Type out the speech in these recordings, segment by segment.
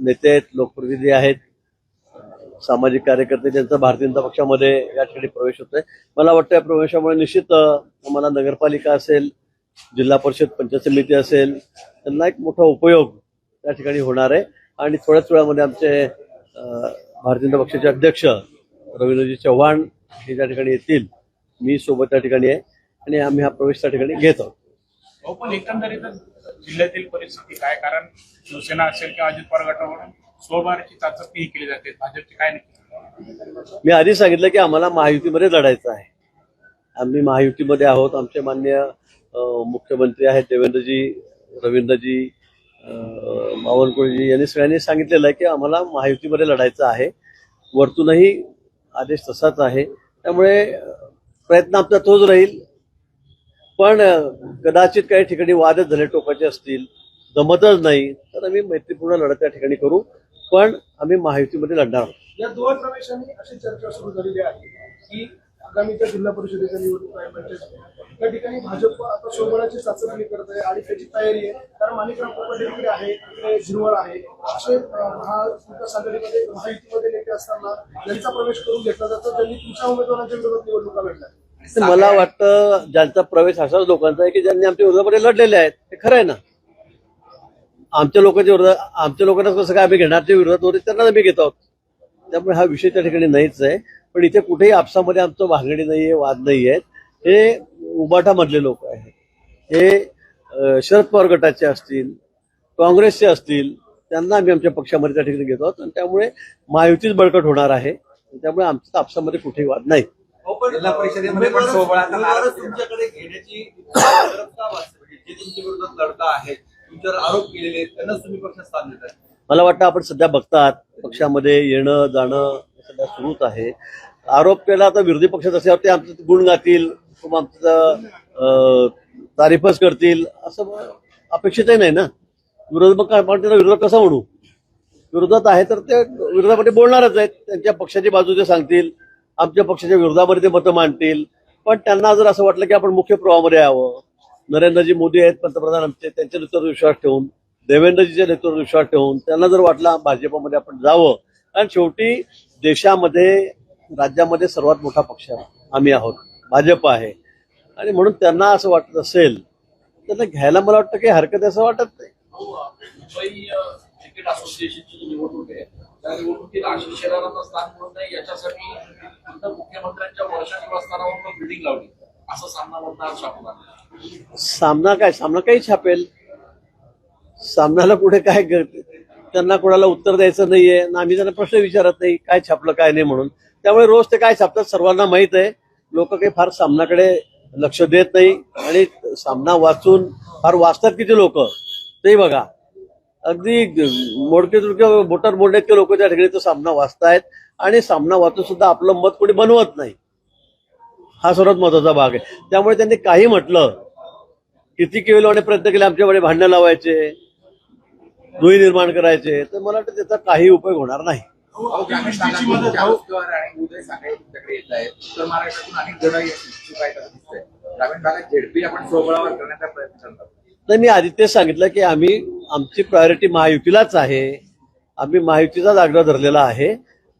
नेते आहेत लोकप्रतिनिधी आहेत सामाजिक कार्यकर्ते त्यांचा भारतीय जनता पक्षामध्ये या ठिकाणी प्रवेश होतोय. मला वाटतं या प्रवेशामुळे निश्चित आम्हाला नगरपालिका असेल जिल्हा परिषद पंचायत समिती असेल त्यांना एक मोठा उपयोग त्या ठिकाणी होणार आहे. आणि थोड्याच वेळामध्ये आमचे भारतीय जनता पक्षाचे अध्यक्ष रवींद्रजी चव्हाण हे त्या ठिकाणी येतील मी सोबत त्या ठिकाणी आहे आणि आम्ही हा प्रवेश त्या ठिकाणी घेत आहोत. हो, जिल्ह्यातील परिस्थिती काय? कारण शिवसेना असेल किंवा अजित पवार गटावर स्वबळाची चाचपणी केली जाते. भाजपची काय नक्की? मी आधी सांगितलं की आम्हाला महायुतीमध्ये लढायचं आहे. आम्ही महायुतीमध्ये आहोत. आमचे मान्य मुख्यमंत्री आहेत देवेंद्रजी रवींद्रजी अं, बावनकुळेजी यांनी सगळ्यांनी सांगितलेलं आहे की आम्हाला महायुतीमध्ये लढायचं आहे. वरतूनही आदेश तसाच आहे. त्यामुळे प्रयत्न आपला तोच राहील. पण कदाचित काही ठिकाणी वादच झाले टोकाचे असतील जमतच नाही तर आम्ही मैत्रीपूर्ण लढत त्या ठिकाणी करू. पण आम्ही महायुतीमध्ये लढणार आहोत. या दोन प्रवेशांनी अशी चर्चा सुरू झालेली आहे की आगामीच्या जिल्हा परिषदेच्या निवडणूक म्हणजे त्या ठिकाणी भाजप आता सोबळाची चाचपणी करत आहे आणि त्याची तयारी आहे. कारण माणिकराव कोकाटे इकडे आहे इकडे झिरवळ आहे. असे अं, महाविकास आघाडीमध्ये महायुतीमध्ये नेते असताना त्यांचा प्रवेश करून घेतला जातो त्यांनी तुमच्या उमेदवारांच्या विरोधात निवडणुका लढल्या. मला वाटतं ज्यांचा प्रवेश अशाच लोकांचा आहे की ज्यांनी आमच्या विरोधामध्ये लढलेले आहेत ते खरं आहे ना? आमच्या लोकांच्या विरोधात आमच्या लोकांना कसं काय आम्ही घेणारच्या विरोधात होते त्यांना आम्ही घेत आहोत. त्यामुळे हा विषय त्या ठिकाणी नाहीच आहे. पण इथे कुठेही आपसामध्ये आमचं भांगडी नाहीये वाद नाही आहेत हे उबाठामधले लोक आहेत. हे शरद पवार गटाचे असतील काँग्रेसचे असतील त्यांना आम्ही आमच्या पक्षामध्ये त्या ठिकाणी घेतो आहोत. आणि त्यामुळे महायुतीच बळकट होणार आहे. त्यामुळे आमच्या आपसामध्ये कुठेही वाद नाही. जिल्हा परिषदेमध्ये पण नाराज तुमच्याकडे घेण्याची? म्हणजे लढता आहेत तुमच्यावर आरोप केलेले त्यांनाच तुम्ही पक्षात स्थान देताय मला वाटतं आपण सध्या बघतात पक्षामध्ये येणं जाणं हे सध्या सुरूच आहे. आरोप केला तर विरोधी पक्षात असल्यावर ते आमचं गुण गातील किंवा आमचं तारीफच करतील असं अपेक्षितही नाही ना. विरोध मग काय आपण त्याला विरोध कसा म्हणू? विरोधात आहे तर ते विरोधामध्ये बोलणारच आहेत त्यांच्या पक्षाची बाजू ते सांगतील. आमच्या पक्षाच्या विरोधामध्ये ते मतं मांडतील. पण त्यांना जर असं वाटलं की आपण मुख्य प्रवाहामध्ये यावं नरेंद्रजी मोदी आहेत पंतप्रधान आमचे त्यांच्या नेतृत्वावर विश्वास ठेवून देवेंद्रजीच्या नेतृत्वावर विश्वास ठेवून त्यांना जर वाटलं भाजपमध्ये आपण जावं कारण शेवटी देशामध्ये राज्यामध्ये सर्वात मोठा पक्ष आम्ही आहोत. भाजप आहे. आणि म्हणून त्यांना असं वाटत असेल त्यांना घ्यायला मला वाटतं काही हरकत आहे असं वाटत नाही. या निवडणुकीत आशिष शेलारांना स्थान मिळत नाही याच्यासाठी इथं मुख्यमंत्र्यांच्या वर्षा निवासस्थानावर बिल्डिंग लावली. असं सामना मतदार छापला सामना काय? सामना काही छापेल. सामन्याला पुढे काय त्यांना कोणाला उत्तर द्यायचं नाहीये ना आम्ही त्यांना प्रश्न विचारत नाही काय छापलं काय नाही म्हणून. त्यामुळे रोज ते काय छापतात सर्वांना माहीत आहे. लोक काही फार सामनाकडे लक्ष देत नाही. आणि सामना वाचून फार वाचतात किती लोक? ते बघा. अगदी मोडके तुडके बोटार मोडण्यातके लोक त्या ठिकाणी तो सामना वाचतायत आणि सामना वाचून सुद्धा आपलं मत कोणी बनवत नाही. हा सर्वात महत्त्वाचा भाग आहे. त्यामुळे त्यांनी काही म्हटलं किती केवलवाने प्रयत्न केले आमच्याकडे भांडणं लावायचे दुही निर्माण करायचे तर मला वाटतं त्याचा काही उपयोग होणार नाही. महाराष्ट्रातून अनेक जण झेडपी आपण स्वबळावर करण्याचा प्रयत्न करतात. नाही मी आधी सांगितलं की आम्ही आमची प्रायोरिटी महायुतीलाच आहे. आम्ही महायुतीचाच आग्रह धरलेला आहे.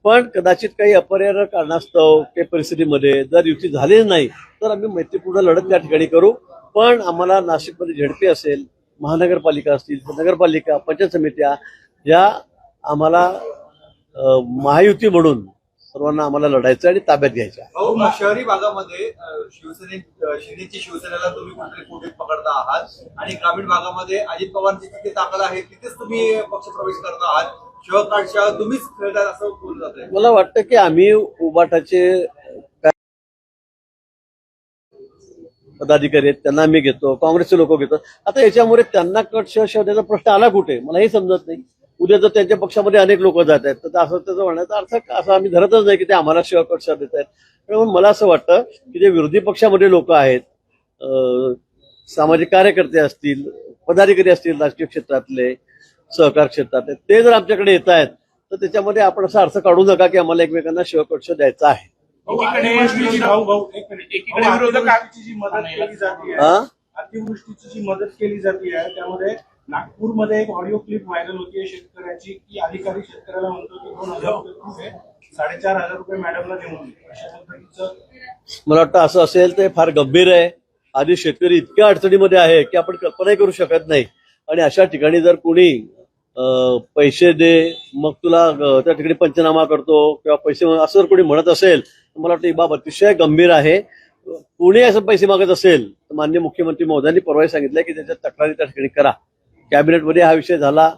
पण कदाचित काही अपरिहार्य कारणास्तव काही परिस्थितीमध्ये जर युती झालीच नाही तर आम्ही मैत्रीपूर्ण लढत त्या ठिकाणी करू. पण आम्हाला नाशिकमध्ये झेडपी असेल महानगरपालिका असतील नगरपालिका पंचायत समित्या या आम्हाला महायुती म्हणून सर्वांना आम्हाला लढायचं आणि ताब्यात घ्यायचं शहरी भागामध्ये शिवसेने शिंदेची शिवसेनेला तुम्ही कुठेतरी कोटीत पकडता आहात? आणि ग्रामीण भागामध्ये अजित पवारांची जिथे ताकद आहे तिथेच तुम्ही पक्षप्रवेश करता आहात. शहकाळशा तुम्हीच खेळतात असं बोललं जात मला वाटतं की आम्ही उबाटाचे पदाधिकारी आहेत त्यांना आम्ही घेतो काँग्रेसचे लोक घेतो. आता याच्यामुळे त्यांना कट शोधण्याचा प्रश्न आला कुठे? मला हे समजत नाही. उद्या जर त्यांच्या पक्षामध्ये अनेक लोक जात आहेत तर असं त्याचं म्हणण्याचा अर्थ असं आम्ही धरतच नाही की ते आम्हाला शिवाय शह देत आहेत. म्हणून मला असं वाटतं की जे विरोधी पक्षामध्ये लोक आहेत अं, सामाजिक कार्यकर्ते असतील पदाधिकारी असतील राजकीय क्षेत्रातले सहकार क्षेत्रातले ते जर आमच्याकडे येत आहेत तर त्याच्यामध्ये आपण असा अर्थ काढू नका की आम्हाला एकमेकांना शिवकक्ष द्यायचा आहे. एकीकडे अतिवृष्टीची जी मदत केली जाते हा? त्यामध्ये नागपूरमध्ये एक ऑडिओ क्लिप व्हायरल होतीये शेतकऱ्याची की अधिकारी शेतकऱ्याला म्हणतो की दोन हजार रुपये खूप आहे साडेचार हजार रुपये मॅडमला देऊन दे अशा पद्धतीचं मला वाटतं असं असेल ते फार गंभीर आहे. आधी शेतकरी इतक्या अडचणीमध्ये आहे की आपण कल्पनाही करू शकत नाही. आणि अशा ठिकाणी जर कोणी पैसे दे मग तुला त्या ठिकाणी पंचनामा करतो किंवा पैसे असं जर कोणी म्हणत असेल तर मला वाटतं ही बाब अतिशय गंभीर आहे. कोणी असं पैसे मागत असेल तर मान्य मुख्यमंत्री महोदयांनी परवाही सांगितलं की त्याच्या तक्रारी त्या ठिकाणी करा. कॅबिनेटमध्ये हा विषय झाला.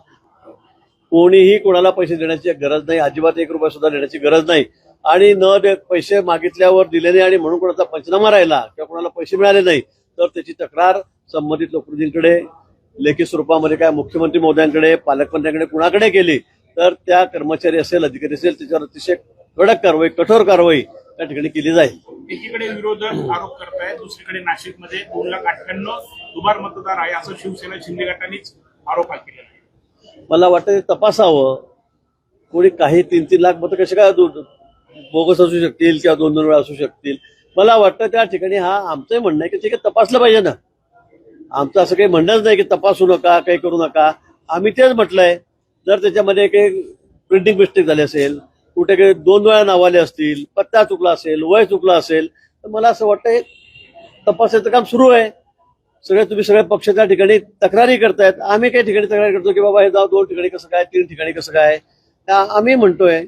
कोणीही कोणाला पैसे देण्याची गरज नाही अजिबात एक रुपया सुद्धा देण्याची गरज नाही. आणि न दे पैसे मागितल्यावर दिले नाही आणि म्हणून कोणाचा पंचनामा राहिला किंवा कोणाला पैसे मिळाले नाही तर त्याची तक्रार संबंधित लोकप्रतिनिधींकडे लेखी स्वरूपामध्ये काय मुख्यमंत्री महोदयांकडे पालकमंत्र्यांकडे कुणाकडे केली तर त्या कर्मचारी असेल अधिकारी असेल त्याच्यावर अतिशय कडक कारवाई कठोर कारवाई त्या ठिकाणी केली जाईल. एकीकडे विरोधक आरोप करतायत दुसरीकडे नाशिकमध्ये दोन लाख अठ्ठ्याण्णव दुबार मतदार आहे असं शिवसेना शिंदे गटानेच आरोप केलेला आहे मला वाटतं तपासावं. कोणी काही तीन तीन लाख मतं कसे काय बोगस असू शकतील किंवा दोन दोन वेळा असू शकतील. मला वाटतं त्या ठिकाणी हा आमचंही म्हणणं आहे की ठीक आहे तपासलं पाहिजे ना. आमचं असं काही म्हणणंच नाही की तपासू नका काही करू नका. आम्ही तेच म्हटलंय. जर त्याच्यामध्ये काही प्रिंटिंग मिस्टेक झाली असेल कुठे काही दोन वेळा नावाले असतील पत्ता चुकला असेल वय चुकला असेल तर मला असं वाटतं तपासायचं तपासाचं काम सुरू आहे. सगळे तुम्ही सगळ्या पक्षाच्या ठिकाणी तक्रारी करतायत. आम्ही काही ठिकाणी तक्रारी करतो की बाबा हे जाऊ दोन ठिकाणी कसं काय तीन ठिकाणी कसं काय. आम्ही म्हणतोय.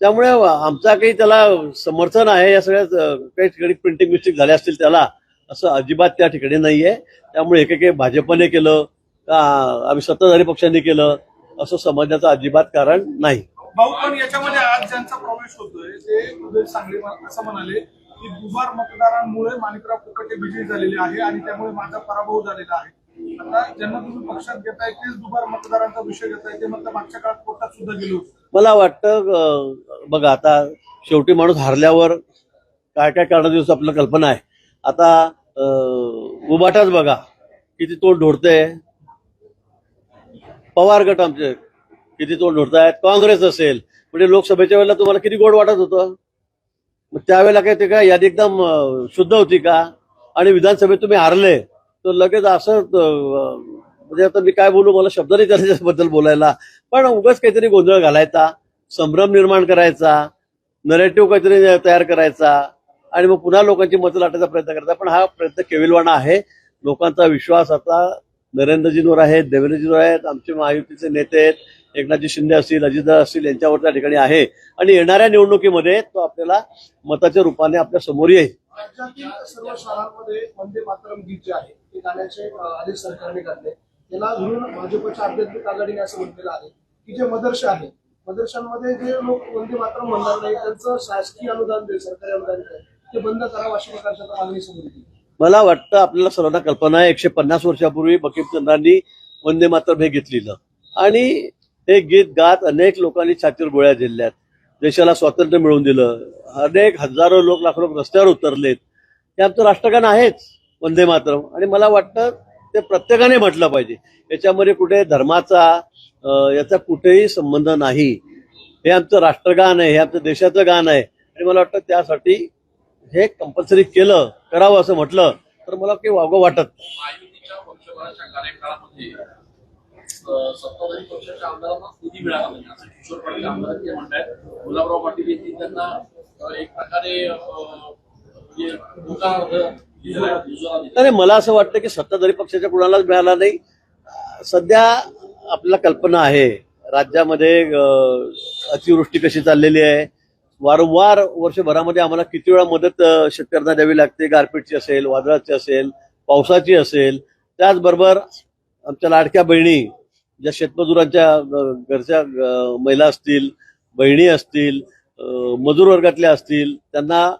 त्यामुळे आमचा काही त्याला समर्थन आहे या सगळ्या काही ठिकाणी प्रिंटिंग मिस्टेक झाल्या असतील त्याला असं अजिबात त्या ठिकाणी नाहीये. त्यामुळे एक एक भाजपने केलं आम्ही सत्ताधारी पक्षांनी केलं असं समजण्याचं अजिबात कारण नाही. भाऊ पण याच्यामध्ये आज ज्यांचा प्रवेश होतोय ते सांगली असं म्हणाले की दुबार मतदारांमुळे माणिकराव फुकट हे विजयी झालेले आहे आणि त्यामुळे माझा पराभव झालेला आहे. आता ज्यांना तुम्ही पक्षात घेताय तेच दुबार मतदारांचा विषय घेताय ते म्हणतात मागच्या काळात कोर्टात सुद्धा गेलो होतो. मला वाटतं बघा आता शेवटी माणूस हारल्यावर काय काय करणार दिवस आपल्याला कल्पना आहे. आता उबाटाच बघा किती तोंड ढोडते पवार गट आमचे किती तोंड ढोडतायत काँग्रेस असेल. म्हणजे लोकसभेच्या वेळेला तुम्हाला किती गोड वाटत होतं? मग त्यावेळेला काय ते काय यादी एकदम शुद्ध होती का? आणि विधानसभेत तुम्ही हारले तर लगेच असं म्हणजे आता मी काय बोलू मला शब्द नाही त्याच्याबद्दल बोलायला. पण उगाच काहीतरी गोंधळ घालायचा संभ्रम निर्माण करायचा नरेटिव्ह काहीतरी तयार करायचा आणि मग पुन्हा लोकांची मतं लाटायचा प्रयत्न करायचा. पण हा प्रयत्न केविलवाणा आहे. लोकांचा विश्वास आता नरेंद्रजींवर आहे देवेंद्रजींवर आहेत आमचे महायुतीचे नेते आहेत एकनाथजी शिंदे असतील अजितदादा असतील यांच्यावर त्या ठिकाणी आहे. आणि येणाऱ्या निवडणुकीमध्ये तो आपल्याला मताच्या रूपाने आपल्यासमोर येईल. राज्यातील सर्व शाळांमध्ये वंदे मातरम गीत जे आहे ते गाण्याचे अं, आदेश सरकारने काढले त्याला धरून भाजपच्या आध्यात्मिक आघाडीने असं म्हटलेलं आहे की जे मदरसे आहेत मदरशांमध्ये जे लोक वंदे मातरम म्हणणार नाही त्यांचं शासकीय अनुदान दे सरकारी अनुदान दे ते बंद करावं अशी प्रकारच्या आता मागणी समोर येते मला वाटतं आपल्याला सर्वांना कल्पना आहे एकशे पन्नास वर्षापूर्वी बकीमचंद्रांनी वंदे मातरम हे घेतलेलं आणि हे गीत गात अनेक लोकांनी छातीवर गोळ्या झेलल्यात. देशाला स्वातंत्र्य मिळवून दिलं. अनेक हजारो लोक लाखो लोक रस्त्यावर उतरलेत. हे आमचं राष्ट्रगान आहेच वंदे मातरम. आणि मला वाटतं ते प्रत्येकाने म्हटलं पाहिजे. याच्यामध्ये कुठे धर्माचा याचा कुठेही संबंध नाही. हे आमचं राष्ट्रगान आहे हे आमचं देशाचं गाण आहे. आणि मला वाटतं त्यासाठी हे कंपल्सरी केलं करावं असं म्हटलं तर मला काही वागं वाटत सत्ताधारी पक्षाच्या आमदारांना निधी मिळाला नाही असं किशोर पाटील आमदार ते गुलाबराव पाटील यांनी त्यांना एक प्रकारे म्हणजे मला असं वाटतं की सत्ताधारी पक्षाच्या कुणालाच मिळाला नाही. सध्या आपल्याला कल्पना आहे राज्यामध्ये अतिवृष्टी कशी चाललेली आहे. वारंवार वर्षभरामध्ये आम्हाला किती वेळा मदत शेतकऱ्यांना द्यावी लागते. गारपीटची असेल वादळाची असेल पावसाची असेल. त्याचबरोबर आमच्या लाडक्या बहिणी ज्या शेतमजुरांच्या घरच्या महिला असतील बहिणी असतील मजूर वर्गातल्या असतील त्यांना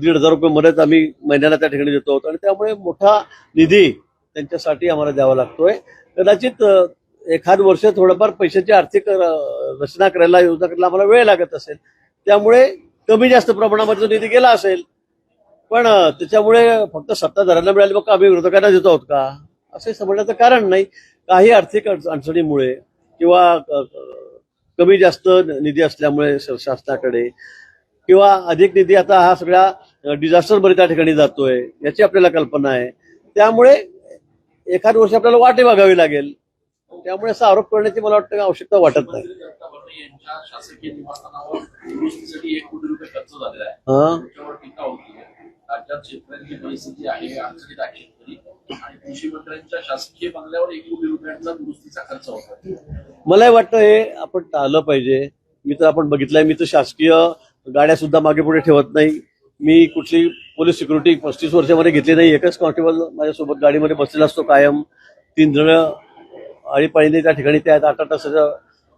दीड हजार रुपये मदत आम्ही महिन्याला त्या ठिकाणी देतो आणि त्यामुळे मोठा निधी त्यांच्यासाठी आम्हाला द्यावा लागतोय. कदाचित एखाद वर्ष थोडंफार पैशाची आर्थिक रचना करायला योजना करायला आम्हाला वेळ लागत असेल. त्यामुळे कमी जास्त प्रमाणामध्ये निधी गेला असेल पण त्याच्यामुळे फक्त सत्ताधाऱ्यांना मिळाले मग आम्ही विरोधकांना देतो आहोत का? असे समजण्याचं कारण नाही. काही आर्थिक अडच- अडचणीमुळे किंवा कमी जास्त निधी असल्यामुळे शासनाकडे किंवा अधिक निधी आता हा सगळ्या डिझास्टर बरे त्या ठिकाणी जातोय याची आपल्याला कल्पना आहे. त्यामुळे एखाद वर्ष आपल्याला वाटे बघावी लागेल. त्यामुळे असा आरोप करण्याची मला वाटतं आवश्यकता वाटत नाही. भारतीय जनता पार्टी यांच्या शासकीय निवासस्थानावर दुरुस्तीसाठी एक कोटी रुपये खर्च झालेला आहे. हा शेतकऱ्यांची परिस्थिती आहे अडचणीत आहे आणि कृषी मंत्र्यांच्या शासकीय बंगल्यावर एक कोटी रुपयांचा दुरुस्तीचा खर्च होता मलाही वाटतं हे आपण टाळलं पाहिजे. मी तर आपण बघितलंय मी तर शासकीय गाड्या सुद्धा मागे पुढे ठेवत नाही. मी कुठली पोलीस सिक्युरिटी पस्तीस वर्षामध्ये घेतली नाही. एकच कॉन्स्टेबल माझ्यासोबत गाडीमध्ये बसलेला असतो कायम. तीन जण आळीपाळीने त्या ठिकाणी त्या आठ आठ तासाच्या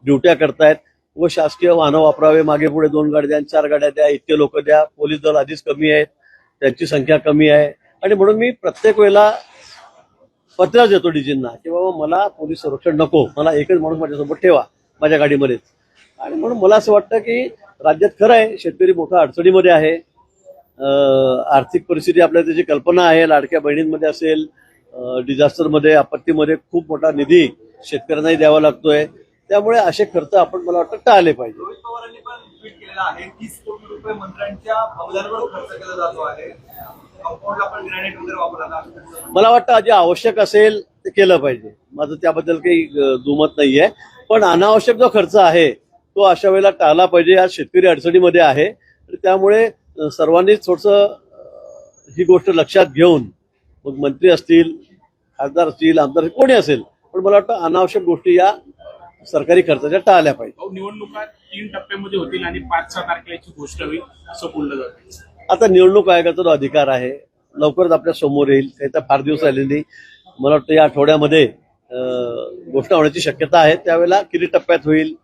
ड्युट्या करतायत. व शासकीय वाहनं वापरावे मागे पुढे दोन गाड्या द्या चार गाड्या द्या इतके लोक द्या. पोलीस दल आधीच कमी आहेत. त्यांची संख्या कमी आहे. आणि म्हणून मी प्रत्येक वेळेला पत्र देतो डीजींना की बाबा मला पोलीस संरक्षण नको मला एकच माणूस माझ्यासोबत ठेवा माझ्या गाडीमध्येच. आणि म्हणून मला असं वाटतं की राज्यात खरं आहे शेतकरी मोठ्या अडचणीमध्ये आहे. आर्थिक परिस्थिती आपल्या त्याची कल्पना आहे लाडक्या बहिणींमध्ये असेल डिझास्टरमध्ये आपत्तीमध्ये खूप मोठा निधी शेतकऱ्यांनाही द्यावा लागतोय. त्यामुळे असे खर्च आपण मला वाटतं टाळले पाहिजे. रोहित पवारांनी पण ट्विट केलेलं आहे तीस कोटी रुपये मंत्र्यांच्या खर्च केला जातो आहे. मला वाटतं जे आवश्यक असेल ते केलं पाहिजे. माझं त्याबद्दल काही दुमत नाहीये. पण अनावश्यक जो खर्च आहे तो अशा वेळेला टाळला पाहिजे. आज शेतकरी अडचणीमध्ये आहे. त्यामुळे अं, सर्वांनीच थोडस ही गोष्ट लक्षात घेऊन मग मंत्री असतील खासदार असतील आमदार कोणी असेल पण मला वाटतं अनावश्यक गोष्टी या सरकारी खर्चाच्या टाळल्या पाहिजे. निवडणुका तीन टप्प्यामध्ये होतील आणि पाच सहा तारखेची घोषणा होईल असं बोललं जातं. आता निवडणूक आयोगाचा जो अधिकार आहे लवकरच आपल्यासमोर येईल. तर फार दिवस आले नाही. मला वाटतं या आठवड्यामध्ये अं, घोषणा होण्याची शक्यता आहे. त्यावेळेला किती टप्प्यात होईल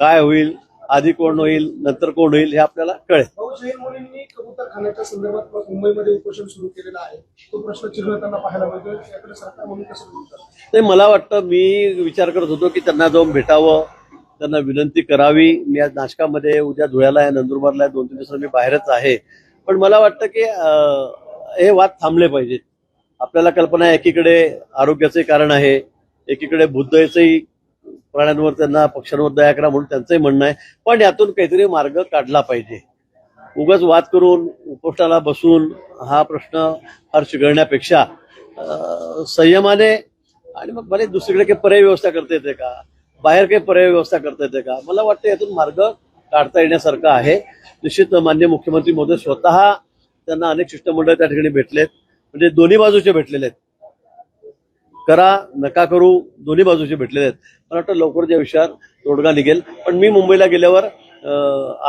काय होईल आधी कोण होईल नंतर कोण होईल हे आपल्याला कळेल. भाऊ जैन मुलींनी कबूतर खाण्याच्या संदर्भात मुंबईमध्ये उपोषण सुरू केलेलं आहे. तो प्रश्न चिघळताना पाहायला मिळतो याकडे सरकार म्हणून कसं बघू शकतं? ते मला वाटतं मी विचार करत होतो की त्यांना जाऊन भेटावं त्यांना विनंती करावी. मी आज नाशकामध्ये उद्या धुळ्याला आहे नंदुरबारला आहे दोन तीन दिवसात मी बाहेरच आहे. पण मला वाटतं की अं, हे वाद थांबले पाहिजेत. आपल्याला कल्पना आहे एकीकडे आरोग्याचे कारण आहे एकीकडे बुद्धतेचंही प्राण्यांवर त्यांना पक्ष्यांवर दया करा म्हणून त्यांचंही म्हणणं आहे. पण यातून काहीतरी मार्ग काढला पाहिजे. उगाच वाद करून उपोषणाला बसून हा प्रश्न फार चिघळण्यापेक्षा संयमाने आणि मग भले दुसरीकडे काही पर्याय व्यवस्था करता येते का? बाहेर काही पर्याय व्यवस्था करता येते का? मला वाटतं यातून मार्ग काढता येण्यासारखा आहे. निश्चित मान्य मुख्यमंत्री मोदी स्वतः त्यांना अनेक शिष्टमंडळ त्या ठिकाणी भेटलेत. म्हणजे दोन्ही बाजूचे भेटलेले आहेत. करा नका करू दोन्ही बाजूचे भेटलेले आहेत. मला वाटतं लवकर या विषयावर तोडगा निघेल. पण मी मुंबईला गेल्यावर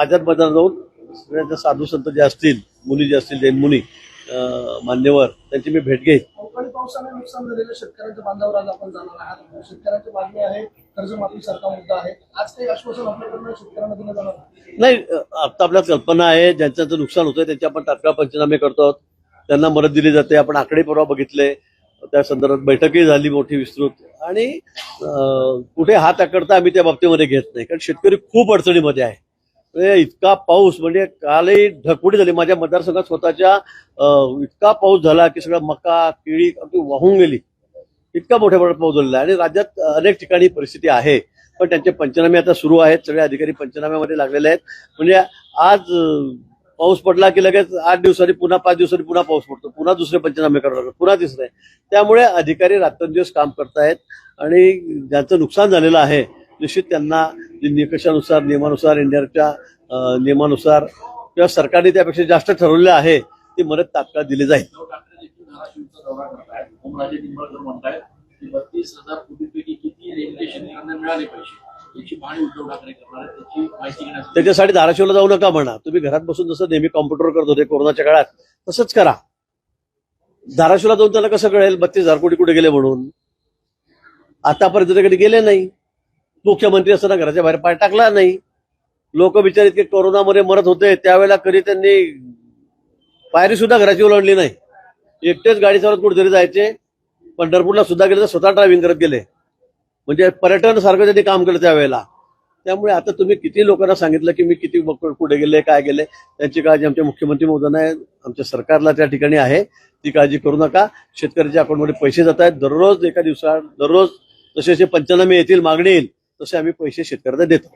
आझाद मैदान जाऊन सगळ्यांचे साधू संत जे असतील मुली जे असतील जैन मुनी अं, मान्यवर त्यांची मी भेट घेईन. अवकाळी पावसाने नुकसान झालेल्या शेतकऱ्यांच्या बांधावर आज आपण जाणार आहात. शेतकऱ्यांची मागणी आहे कर्जमाफीसारखा मुद्दा आहे. आज काही आश्वासन आपल्याकडनं शेतकऱ्यांना दिलं जाणार नाही. आता आपल्याला कल्पना आहे ज्यांचं ज्यांचं नुकसान होतंय त्यांचे आपण तात्काळ पंचनामे करतो त्यांना मदत दिली जाते आपण आकडे परवा बघितले. त्या संदर्भात बैठकही झाली मोठी विस्तृत. आणि कुठे हात आकडता आम्ही त्या बाबतीमध्ये घेत नाही कारण शेतकरी खूप अडचणीमध्ये आहे. म्हणजे इतका पाऊस म्हणजे कालही ढगफुटी झाली. माझ्या मतदारसंघात स्वतःच्या इतका पाऊस झाला की सगळं मका केळी अगदी वाहून गेली. इतका मोठ्या प्रमाणात पाऊस झालेला आहे. आणि राज्यात अनेक ठिकाणी परिस्थिती आहे पण त्यांचे पंचनामे आता सुरू आहेत. सगळे अधिकारी पंचनाम्यामध्ये लागलेले आहेत. म्हणजे आज पाऊस पडला की लगेच आठ दिवसांनी पुन्हा पाच दिवसांनी पुन्हा पाऊस पडतो. पुन्हा दुसरे पंचनामे करावे लागतात. पुन्हा तिसरे. त्यामुळे अधिकारी रात्रंदिवस काम करतायत आणि ज्यांचं नुकसान झालेलं आहे निश्चित त्यांना निकषानुसार नियमानुसार इंडियाच्या नियमानुसार किंवा सरकारने त्यापेक्षा जास्त ठरवले आहे ती मदत तात्काळ दिली जाईल. बत्तीस हजार कोटीपैकी किती रेल्वे मिळाले पैसे? त्याच्यासाठी धाराशिवला जाऊ नका म्हणा. तुम्ही घरात बसून जसं नेहमी कॉम्प्युटर करत होते कोरोनाच्या काळात तसंच करा. धाराशिवला जाऊन त्याला कसं कळेल? बत्तीस हजार कोटी कुठे गेले म्हणून? आतापर्यंत त्याकडे कधी गेले नाही. मुख्यमंत्री असताना घराच्या बाहेर पाय टाकला नाही. लोक बिचारे इतके कोरोनामध्ये मरत होते त्यावेळेला कधी त्यांनी पायरी सुद्धा घराची ओलांडली नाही. एकटेच गाडी चालत कुठेतरी जायचे. पंढरपूरला सुद्धा गेले तर स्वतः ड्रायव्हिंग करत गेले. म्हणजे पर्यटन सारखं त्यांनी काम केलं त्यावेळेला. त्यामुळे आता तुम्ही किती लोकांना सांगितलं की मी किती कुठे गेले काय गेले त्यांची काळजी आमच्या मुख्यमंत्री महोदयांना आहे आमच्या सरकारला त्या ठिकाणी आहे ती काळजी करू नका. शेतकऱ्याच्या अकाउंटमध्ये पैसे जात आहेत दररोज एका दिवसात दररोज जसे जसे पंचनामे येतील मागणी येईल तसे आम्ही पैसे शेतकऱ्यांना देतो.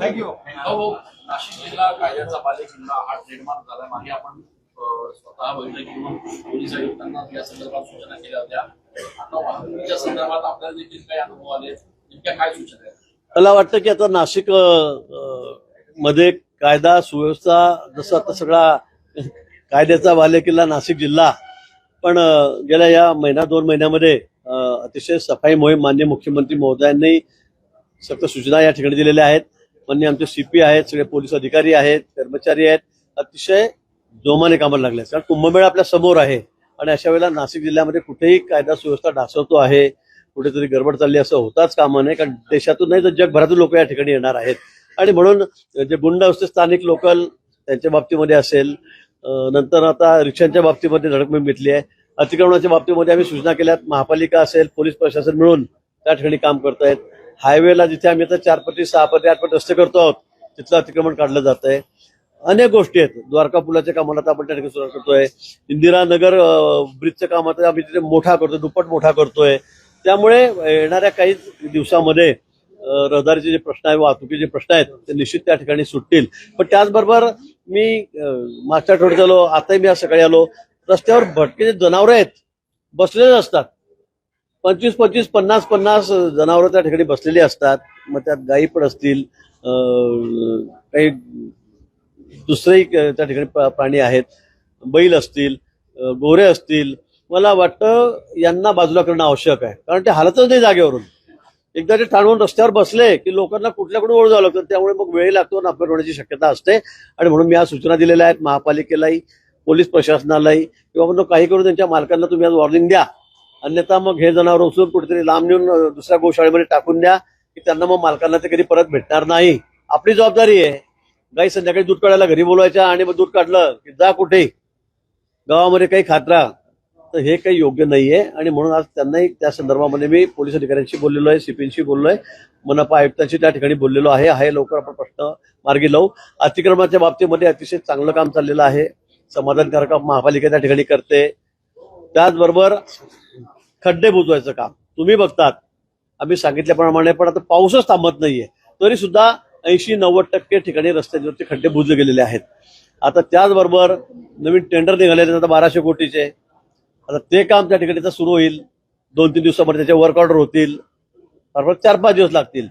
थँक्यू हो, नाशिक जिल्हा कायद्याचा बालेकिल्ला हा ट्रेडमार्क झाला मागे आपण स्वतः बैठक घेऊन पोलीस आयुक्तांना या संदर्भात सूचना केल्या होत्या. आता वाहतुकीच्या संदर्भात आपल्याला देखील काही अनुभव आले. नेमक्या काय सूचना मला वाटतं की आता नाशिकमध्ये कायदा सुव्यवस्था जसं आता सगळा कायद्याचा बालेकिल्ला नाशिक जिल्हा. पण गेल्या या महिना दोन महिन्यामध्ये अतिशय सफाई मोहीम मान्य मुख्यमंत्री महोदयांनी सक्त सूचना या ठिकाणी दिलेल्या आहेत. मान्य आमचे सीपी आहेत सगळे पोलीस अधिकारी आहेत कर्मचारी आहेत. अतिशय जोमाने कामाला लागले आहेत. कारण कुंभमेळा आपल्यासमोर आहे. आणि अशा वेळेला नाशिक जिल्ह्यामध्ये कुठेही कायदा सुव्यवस्था ढासळतो आहे कुठेतरी गडबड चालली असं होताच कामा नये कारण देशातून नाही तर जगभरातून लोक या ठिकाणी येणार आहेत. आणि म्हणून जे गुंड असते स्थानिक लोकल त्यांच्या बाबतीमध्ये असेल नंतर आता रिक्षांच्या बाबतीमध्ये धडक घेतली आहे. अतिक्रमणाच्या बाबतीमध्ये आम्ही सूचना केल्यात. महापालिका असेल पोलीस प्रशासन मिळून त्या ठिकाणी काम करत आहेत. हायवेला जिथे आम्ही आता चार पटी सहा पटी आठ पटी रस्ते करतो आहोत तिथलं अतिक्रमण काढलं जात आहे. अनेक गोष्टी आहेत. द्वारका पुलाच्या कामाला आता आपण त्या ठिकाणी सुरुवात करतोय. इंदिरानगर अं, ब्रिजचं काम आता आम्ही तिथे मोठा करतोय दुप्पट मोठा करतोय. त्यामुळे येणाऱ्या काही दिवसामध्ये रहदारीचे जे प्रश्न आहे वाहतुकीचे प्रश्न आहेत ते निश्चित त्या ठिकाणी सुटतील. पण त्याचबरोबर मी मागच्या आठवड्यात आलो आताही मी आज सकाळी आलो. रस्त्यावर भटके जनावरं आहेत बसलेले असतात पंचवीस पंचवीस पन्नास पन्नास जनावरं त्या ठिकाणी बसलेली असतात. मग त्यात गायी पण असतील काही दुसरेही त्या ठिकाणी प्राणी आहेत. बैल असतील गोरे असतील. मला वाटतं यांना बाजूला करणं आवश्यक आहे. कारण ते हालतच नाही जागेवरून. एकदा ते ठाणवून रस्त्यावर बसले की लोकांना कुठल्याकडून ओढ जावं लागतं त्यामुळे मग वेळ लागतो आणि अपघात होण्याची शक्यता असते. आणि म्हणून मी आज सूचना दिलेल्या आहेत महापालिकेलाही पोलीस प्रशासनालाही किंवा मग काही करून त्यांच्या मालकांना तुम्ही आज वॉर्निंग द्या. अन्यथा मग हे जनावर उचलून कुठेतरी लांब नेऊन दुसऱ्या गोशाळेमध्ये टाकून द्या की त्यांना मग मालकांना ते कधी परत भेटणार नाही. आपली जबाबदारी आहे. गाई संध्याकाळी दूध काढायला घरी बोलवायच्या आणि मग दूध काढलं की जा कुठे? गावामध्ये काही खात्रा. तर हे काही योग्य नाहीये आणि म्हणून आज त्यांनाही त्या संदर्भामध्ये मी पोलीस अधिकाऱ्यांशी बोललेलो आहे सीपींशी बोललोय. मनपा आयुक्तांशी त्या ठिकाणी बोललेलो आहे. हा लवकर आपण प्रश्न मार्गी लावू. अतिक्रमणाच्या बाबतीमध्ये अतिशय चांगलं काम चाललेलं आहे. समाधानकारक महापालिका त्या ठिकाणी करते. त्याचबरोबर खड्डे बुजवायचं काम. तुम्ही बघतात. आम्ही सांगितल्याप्रमाणे पण आता पाऊसच थांबत नाहीये. तरी सुद्धा ऐंशी नव्वद टक्के ठिकाणी रस्त्यांवरती खड्डे बुजले गेलेले आहेत. आता त्याचबरोबर नवीन टेंडर निघालेले आता बाराशे कोटीचे. आता ते काम त्या ठिकाणी सुरू होईल. दोन तीन दिवसामध्ये त्याचे वर्क ऑर्डर होतील. बरोबर चार पाच दिवस लागतील.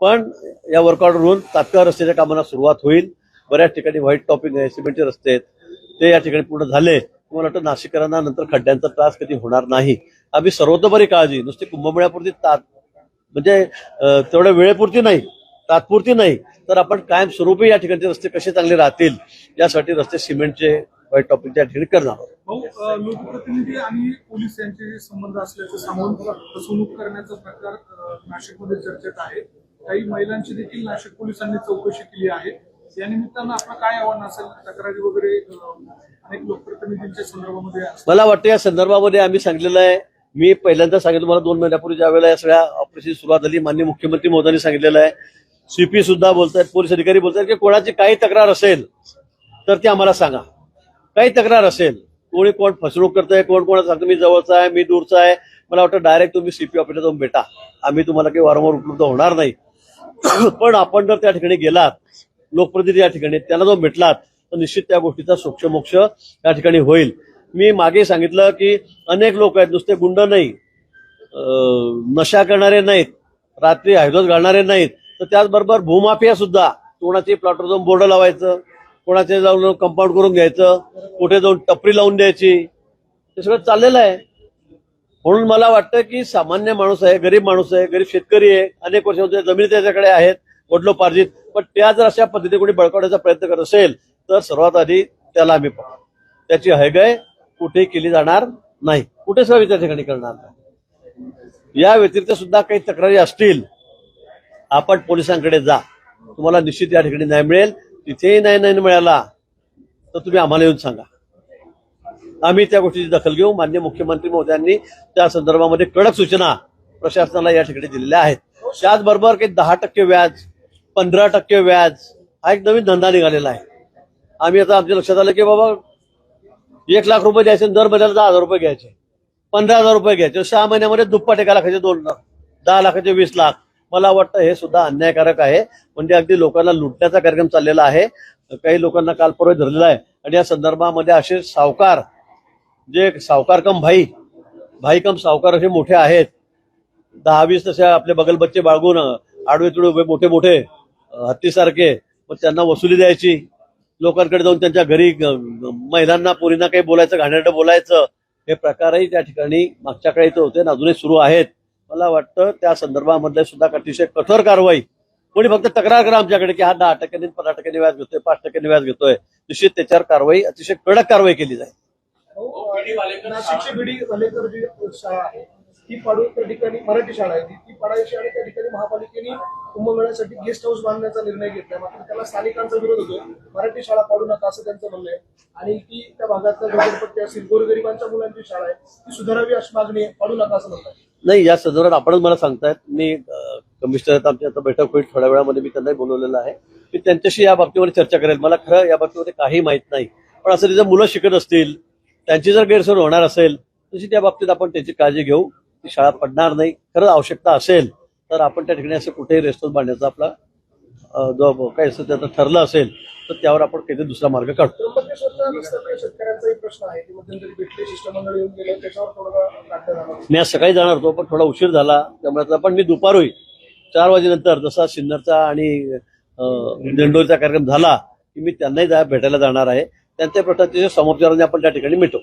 पण या वर्क ऑर्डर होऊन तात्काळ रस्त्याच्या कामाला सुरुवात होईल. बऱ्याच ठिकाणी व्हाईट टॉपिंग आहे सिमेंटचे रस्ते आहेत. ते या ठिकाणी पूर्ण झाले. मला वाटतं नाशिककरांना नंतर खड्ड्यांचा त्रास कधी होणार नाही? आम्ही सर्वतोपरी काळजी नुसती कुंभमेळ्यापुरती तात म्हणजे तेवढ्या वेळेपुरती नाही. तात्पुरती नाही तर आपण कायम स्वरूपी या ठिकाणचे रस्ते कसे चांगले राहतील यासाठी रस्ते सिमेंटचे व्हाईट टॉपिंगच्या ठिकाणी करणार आहोत. लोकप्रतिनिधी आणि पोलीस यांचे संबंध असल्याचं सांगून फसवणूक करण्याचा प्रकार नाशिकमध्ये चर्चेत आहे. काही महिलांची देखील नाशिक पोलिसांनी चौकशी केली आहे. या निमित्तानं आपलं काय आव्हान असेल तक्रारी वगैरे अनेक लोकप्रतिनिधींच्या संदर्भामध्ये. मला वाटतं या संदर्भामध्ये आम्ही सांगितलेलं आहे. मी पहिल्यांदा सांगितलं मला दोन महिन्यापूर्वी ज्या वेळेला या सगळ्या ऑपरेशन सुरुवात झाली माननीय मुख्यमंत्री मोदयांनी सांगितलेलं आहे. सीपी सुद्धा बोलतायत पोलीस अधिकारी बोलतायत की कोणाची काही तक्रार असेल तर ती आम्हाला सांगा. काही तक्रार असेल कोणी कोण फसवणूक करतंय कोण कोण सांगतो मी जवळचा आहे मी दूरचा आहे मला वाटतं डायरेक्ट तुम्ही सीपी ऑफिसला जाऊन भेटा. आम्ही तुम्हाला काही वारंवार उपलब्ध होणार नाही. पण आपण जर त्या ठिकाणी गेलात लोकप्रतिनिधी या ठिकाणी त्यांना जाऊन भेटलात तर निश्चित त्या गोष्टीचा सोक्षमोक्ष त्या ठिकाणी होईल. मी मागे सांगितलं की अनेक लोक आहेत नुसते गुंड नाही नशा करणारे नाहीत रात्री हायदोस घालणारे नाहीत तर त्याचबरोबर भूमाफिया सुद्धा. कोणाचे प्लॉटवर जाऊन बोर्ड लावायचं कोणाचे जाऊन कंपाऊंड करून घ्यायचं कुठे जाऊन टपरी लावून द्यायची. हे सगळं चाललेलं आहे. म्हणून मला वाटतं की सामान्य माणूस आहे गरीब माणूस आहे गरीब शेतकरी आहे अनेक वर्ष जमिनी त्याच्याकडे आहेत वडलोपार्जित पण त्या जर अशा पद्धतीने कोणी बळकावण्याचा प्रयत्न करत असेल तर सर्वात आधी त्याला आम्ही पाहू. त्याची हयगय कुठेही केली जाणार नाही. कुठे सुद्धा त्या ठिकाणी करणार नाही. या व्यतिरिक्त सुद्धा काही तक्रारी असतील आपण पोलिसांकडे जा. तुम्हाला निश्चित या ठिकाणी न्याय मिळेल. तिथेही न्याय नाही मिळाला तर तुम्ही आम्हाला येऊन सांगा. आम्ही त्या गोष्टीची दखल घेऊ. मान्य मुख्यमंत्री महोदयांनी त्या संदर्भामध्ये कडक सूचना प्रशासनाला या ठिकाणी दिलेल्या आहेत. त्याचबरोबर काही दहा टक्के व्याज पंधरा टक्के व्याज हा एक नवीन धंदा निघालेला आहे. आम्ही आता आमच्या लक्षात आलं की बाबा एक लाख रुपये द्यायचे आणि दर महिन्याला दहा हजार रुपये घ्यायचे. पंधरा हजार रुपये घ्यायचे. सहा महिन्यामध्ये दुप्पट एका लाखाचे दोन लाख दहा लाखाचे वीस लाख. मला वाटतं हे सुद्धा अन्यायकारक आहे. म्हणजे अगदी लोकांना लुटण्याचा कार्यक्रम चाललेला आहे. काही लोकांना काल परवा धरलेला आहे. आणि या संदर्भामध्ये असे सावकार जे सावकार कम भाई भाई कम सावकार असे मोठे आहेत. दहावीस तसे आपले बगलबच्चे बाळगून आडवे तुडवे मोठे मोठे हत्तीसारखे मग त्यांना वसुली द्यायची. लोकांकडे जाऊन त्यांच्या घरी ग- महिलांना पोरींना काही बोलायचं घाणेरडं बोलायचं. हे प्रकारही त्या ठिकाणी मागच्या काळी तर होते आणि अजूनही सुरू आहेत. मला वाटतं त्या संदर्भामध्ये सुद्धा अतिशय कठोर कारवाई. कोणी फक्त तक्रार करा आमच्याकडे की हा दहा टक्क्यांनी पंधरा टक्क्यांनी व्याज घेतोय पाच टक्क्यांनी व्याज घेतोय. निश्चित त्याच्यावर कारवाई अतिशय कडक कारवाई केली जाईल. हो, नाशिकची बिडी भालेकर जी शाळा आहे. ती पाडून त्या ठिकाणी मराठी शाळा आहे. ती पाडायची आणि त्या ठिकाणी महापालिकेने कुंभमेळ्यासाठी गेस्ट हाऊस बांधण्याचा निर्णय घेतला. मात्र त्याला स्थानिकांचा विरोध होतोय. मराठी शाळा पाडू नका असं त्यांचं म्हणणं आहे. आणि ती त्या भागातल्या झोपडपट्टी असतील गोरगरिबांच्या मुलांची शाळा आहे ती सुधारावी अशी मागणी आहे. पाडू नका असं म्हणतात. नाही या संदर्भात आपणच मला सांगतायत. मी कमिशनर आमची आता बैठक होईल. थोड्या वेळामध्ये मी त्यांनाही बोलवलेलं आहे. की त्यांच्याशी या बाबतीमध्ये चर्चा करेल. मला खरं या बाबतीमध्ये काही माहीत नाही. पण असं तिथं मुलं शिकत असतील त्यांची जर गैरसोय होणार असेल तशी त्या बाबतीत आपण त्याची काळजी घेऊ. ती शाळा पडणार नाही. खरंच आवश्यकता असेल तर आपण त्या ठिकाणी असं कुठेही रेस्टॉरंट बांधण्याचा आपला जो काही असं त्याचं ठरलं असेल तर त्यावर आपण काहीतरी दुसरा मार्ग काढतो मी आज सकाळी जाणार होतो पण थोडा उशीर झाला. त्यामुळे पण मी दुपार होईल. चार वाजेनंतर जसा सिन्नरचा आणि दिंडोरीचा कार्यक्रम झाला की मी त्यांनाही जा भेटायला जाणार आहे. त्यांच्या प्रश्नाचे समोपचाराने आपण त्या ठिकाणी मिटू.